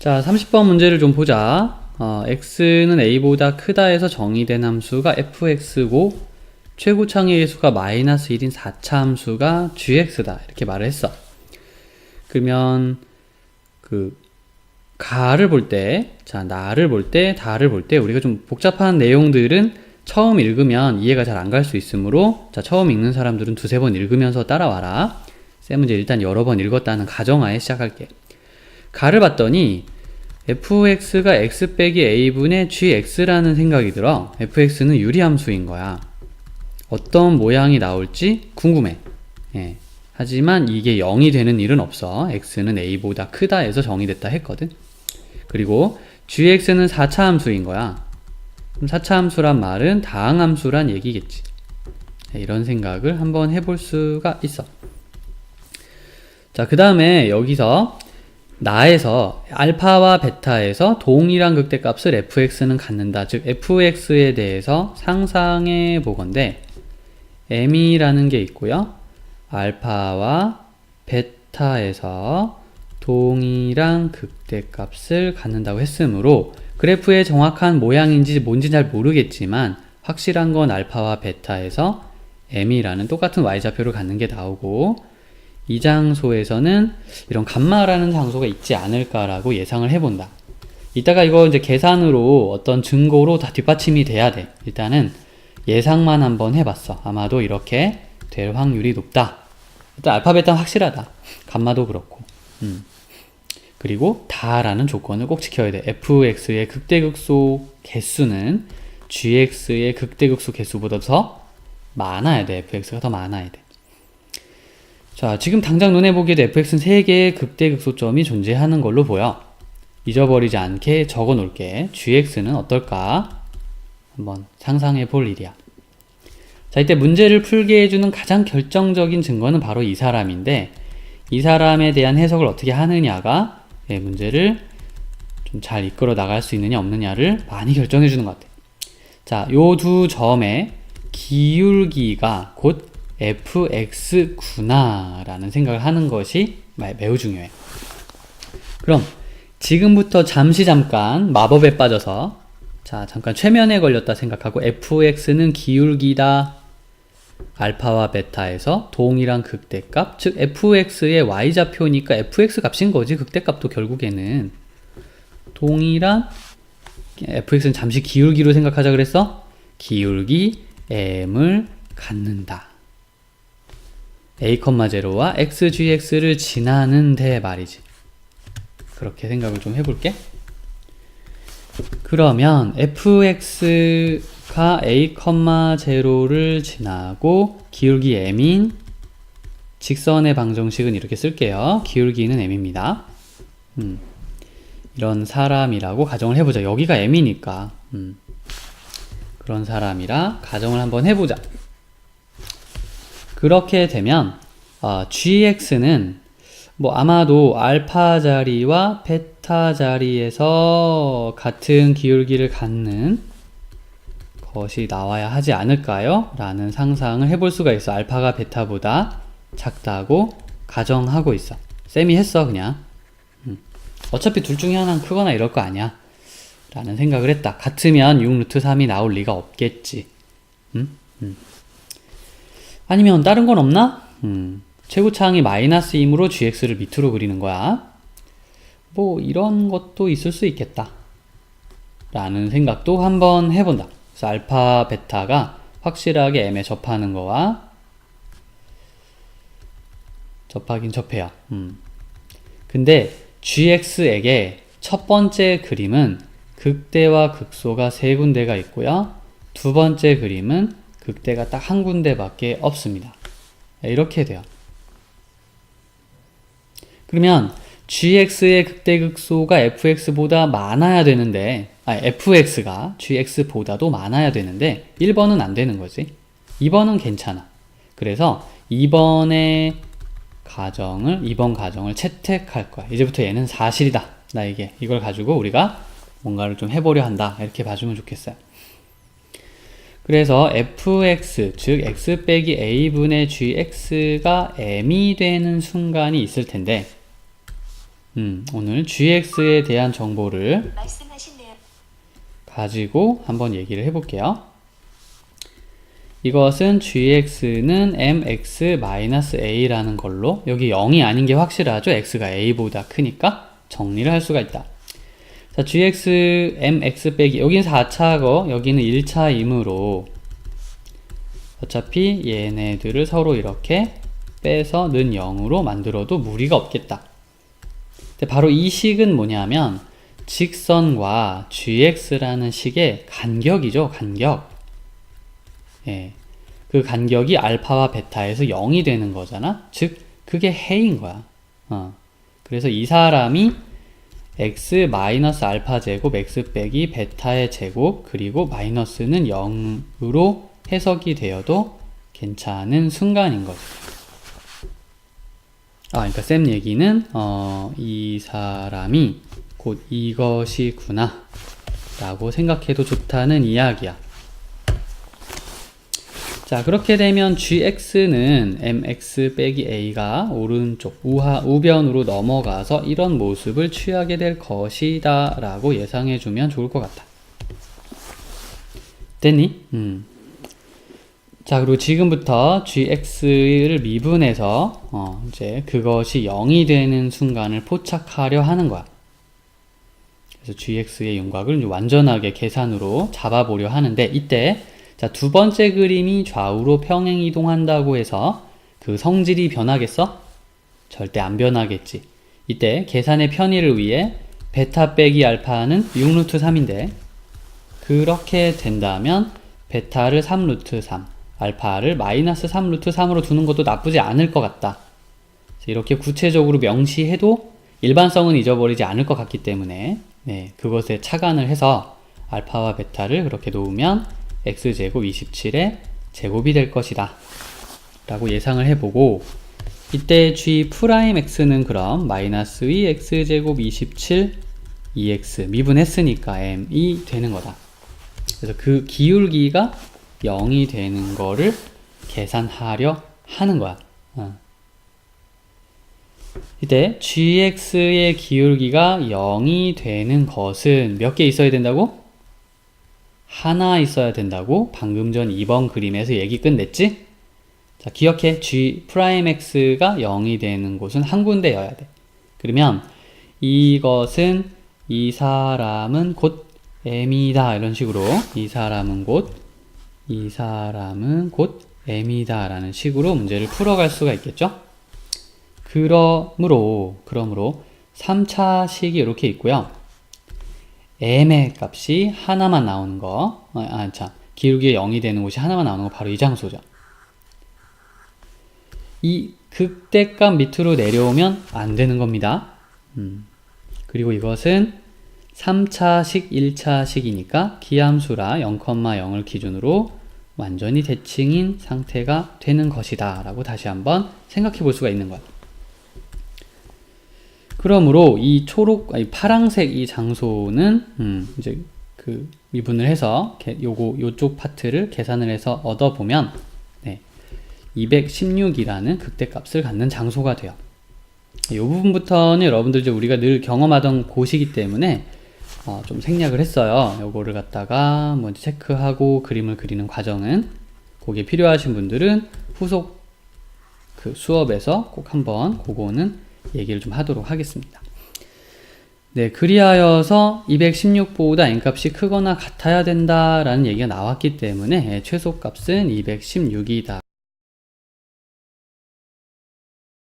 자, 30번 문제를 좀 보자. 어, x는 a보다 크다 해서 정의된 함수가 fx고 최고창의 수가 마이너스 1인 4차 함수가 gx다. 이렇게 말을 했어. 그러면 그 가를 볼 때, 자, 나를 볼 때, 다를 볼 때 우리가 좀 복잡한 내용들은 처음 읽으면 이해가 잘 안 갈 수 있으므로 자, 처음 읽는 사람들은 두세 번 읽으면서 따라와라. 쌤은 이제 일단 여러 번 읽었다는 가정하에 시작할게. 가를 봤더니 fx가 x 빼기 a분의 gx라는 생각이 들어 fx는 유리함수인 거야. 어떤 모양이 나올지 궁금해. 예. 하지만 이게 0이 되는 일은 없어. x는 a보다 크다 해서 정의됐다 했거든. 그리고 gx는 4차 함수인 거야. 그럼 4차 함수란 말은 다항함수란 얘기겠지. 예, 이런 생각을 한번 해볼 수가 있어. 자 그 다음에 여기서 나에서 알파와 베타에서 동일한 극대값을 fx는 갖는다. 즉 fx에 대해서 상상해 보건데 m이라는 게 있고요. 알파와 베타에서 동일한 극대값을 갖는다고 했으므로 그래프의 정확한 모양인지 뭔지 잘 모르겠지만 확실한 건 알파와 베타에서 m이라는 똑같은 y좌표를 갖는 게 나오고 이 장소에서는 이런 감마라는 장소가 있지 않을까라고 예상을 해본다. 이따가 이거 이제 계산으로 어떤 증거로 다 뒷받침이 돼야 돼. 일단은 예상만 한번 해봤어. 아마도 이렇게 될 확률이 높다. 일단 알파 베타 확실하다. 감마도 그렇고. 음. 그리고 다라는 조건을 꼭 지켜야 돼. fx의 극대극소 개수는 gx의 극대극소 개수보다 더 많아야 돼. fx가 더 많아야 돼. 자, 지금 당장 눈에 보기에도 fx는 3개의 극대극소점이 존재하는 걸로 보여. 잊어버리지 않게 적어 놓을게. gx는 어떨까? 한번 상상해 볼 일이야. 자, 이때 문제를 풀게 해주는 가장 결정적인 증거는 바로 이 사람인데, 이 사람에 대한 해석을 어떻게 하느냐가 예, 문제를 좀 잘 이끌어 나갈 수 있느냐 없느냐를 많이 결정해 주는 것 같아. 자, 요 두 점의 기울기가 곧 fx구나 라는 생각을 하는 것이 매우 중요해. 그럼 지금부터 잠시 잠깐 마법에 빠져서 자 잠깐 최면에 걸렸다 생각하고 fx는 기울기다. 알파와 베타에서 동일한 극대값 즉 fx의 y좌표니까 fx 값인 거지 극대값도 결국에는. 동일한 fx는 잠시 기울기로 생각하자 그랬어? 기울기 m을 갖는다 a,0와 xgx를 지나는데 말이지. 그렇게 생각을 좀 해볼게. 그러면 fx가 a,0를 지나고 기울기 m인 직선의 방정식은 이렇게 쓸게요. 기울기는 m입니다. 음, 이런 사람이라고 가정을 해보자. 여기가 m이니까. 음, 그런 사람이라 가정을 한번 해보자. 그렇게 되면 어, gx는 뭐 아마도 알파 자리와 베타 자리에서 같은 기울기를 갖는 것이 나와야 하지 않을까요? 라는 상상을 해볼 수가 있어. 알파가 베타보다 작다고 가정하고 있어. 쌤이 했어, 그냥. 음. 어차피 둘 중에 하나는 크거나 이럴 거 아니야. 라는 생각을 했다. 같으면 6루트 3이 나올 리가 없겠지. 음? 음. 아니면 다른 건 없나? 음, 최고차항이 마이너스 임으로 gx를 밑으로 그리는 거야. 뭐 이런 것도 있을 수 있겠다. 라는 생각도 한번 해본다. 그래서 알파, 베타가 확실하게 m에 접하는 거와 접하긴 접해요. 음. 근데 gx에게 첫 번째 그림은 극대와 극소가 세 군데가 있고요. 두 번째 그림은 극대가 딱 한 군데밖에 없습니다. 이렇게 돼요. 그러면 gx의 극대극소가 fx보다 많아야 되는데 아 fx가 gx보다도 많아야 되는데 1번은 안 되는 거지. 2번은 괜찮아. 그래서 2번의 가정을 2번 가정을 채택할 거야. 이제부터 얘는 사실이다. 나에게 이걸 가지고 우리가 뭔가를 좀 해보려 한다. 이렇게 봐주면 좋겠어요. 그래서 fx 즉 x 빼기 a분의 gx가 m이 되는 순간이 있을 텐데 음, 오늘 gx에 대한 정보를 가지고 한번 얘기를 해볼게요. 이것은 gx는 mx-a라는 걸로 여기 0이 아닌 게 확실하죠? x가 a보다 크니까 정리를 할 수가 있다. 자, gx mx 빼기 여기는 4차고 여기는 1차이므로 어차피 얘네들을 서로 이렇게 빼서 는 0으로 만들어도 무리가 없겠다. 바로 이 식은 뭐냐면 직선과 gx라는 식의 간격이죠, 간격. 예. 그 간격이 알파와 베타에서 0이 되는 거잖아. 즉, 그게 해인 거야. 어. 그래서 이 사람이 x 마이너스 알파 제곱 x 빼기 베타의 제곱 그리고 마이너스는 0으로 해석이 되어도 괜찮은 순간인 거죠. 아, 그러니까 쌤 얘기는 어, 이 사람이 곧 이것이구나 라고 생각해도 좋다는 이야기야. 자, 그렇게 되면 gx는 mx 빼기 a가 오른쪽 우하, 우변으로 넘어가서 이런 모습을 취하게 될 것이다 라고 예상해 주면 좋을 것 같다. 됐니? 음. 자, 그리고 지금부터 gx를 미분해서 어, 이제 그것이 0이 되는 순간을 포착하려 하는 거야. 그래서 gx의 윤곽을 완전하게 계산으로 잡아보려 하는데 이때 자, 두 번째 그림이 좌우로 평행 이동한다고 해서 그 성질이 변하겠어? 절대 안 변하겠지. 이때 계산의 편의를 위해 베타 빼기 알파는 6루트 3인데 그렇게 된다면 베타를 3루트 3, 알파를 마이너스 3루트 3으로 두는 것도 나쁘지 않을 것 같다. 이렇게 구체적으로 명시해도 일반성은 잊어버리지 않을 것 같기 때문에 네, 그것에 착안을 해서 알파와 베타를 그렇게 놓으면 x제곱 27의 제곱이 될 것이다. 라고 예상을 해보고 이때 g 프라임 x는 그럼 마이너스 2 x제곱 27 2x 미분했으니까 m이 되는 거다. 그래서 그 기울기가 0이 되는 거를 계산하려 하는 거야. 어. 이때 gx의 기울기가 0이 되는 것은 몇 개 있어야 된다고? 하나 있어야 된다고 방금 전 2번 그림에서 얘기 끝냈지? 자, 기억해. g 프라임 x가 0이 되는 곳은 한 군데여야 돼. 그러면 이것은 이 사람은 곧 m이다 이런 식으로 이 사람은 곧 이 사람은 곧 m이다 라는 식으로 문제를 풀어갈 수가 있겠죠? 그러므로 그러므로 3차식이 이렇게 있고요. M의 값이 하나만 나오는 거, 아, 아, 참, 기울기가 0이 되는 곳이 하나만 나오는 거 바로 이 장소죠. 이 극대값 밑으로 내려오면 안 되는 겁니다. 음. 그리고 이것은 3차식, 1차식이니까 기함수라 0,0을 기준으로 완전히 대칭인 상태가 되는 것이다. 라고 다시 한번 생각해 볼 수가 있는 거야. 그러므로 이 초록, 아니 파랑색 이 장소는 음, 이제 그 미분을 해서 개- 요거 요쪽 파트를 계산을 해서 얻어 보면 네, 216이라는 극대값을 갖는 장소가 돼요. 이 부분부터는 여러분들 이제 우리가 늘 경험하던 곳이기 때문에 어, 좀 생략을 했어요. 요거를 갖다가 먼저 체크하고 그림을 그리는 과정은 그게 필요하신 분들은 후속 그 수업에서 꼭 한번 그거는 얘기를 좀 하도록 하겠습니다. 네, 그리하여서 216보다 n값이 크거나 같아야 된다라는 얘기가 나왔기 때문에 최소값은 216이다.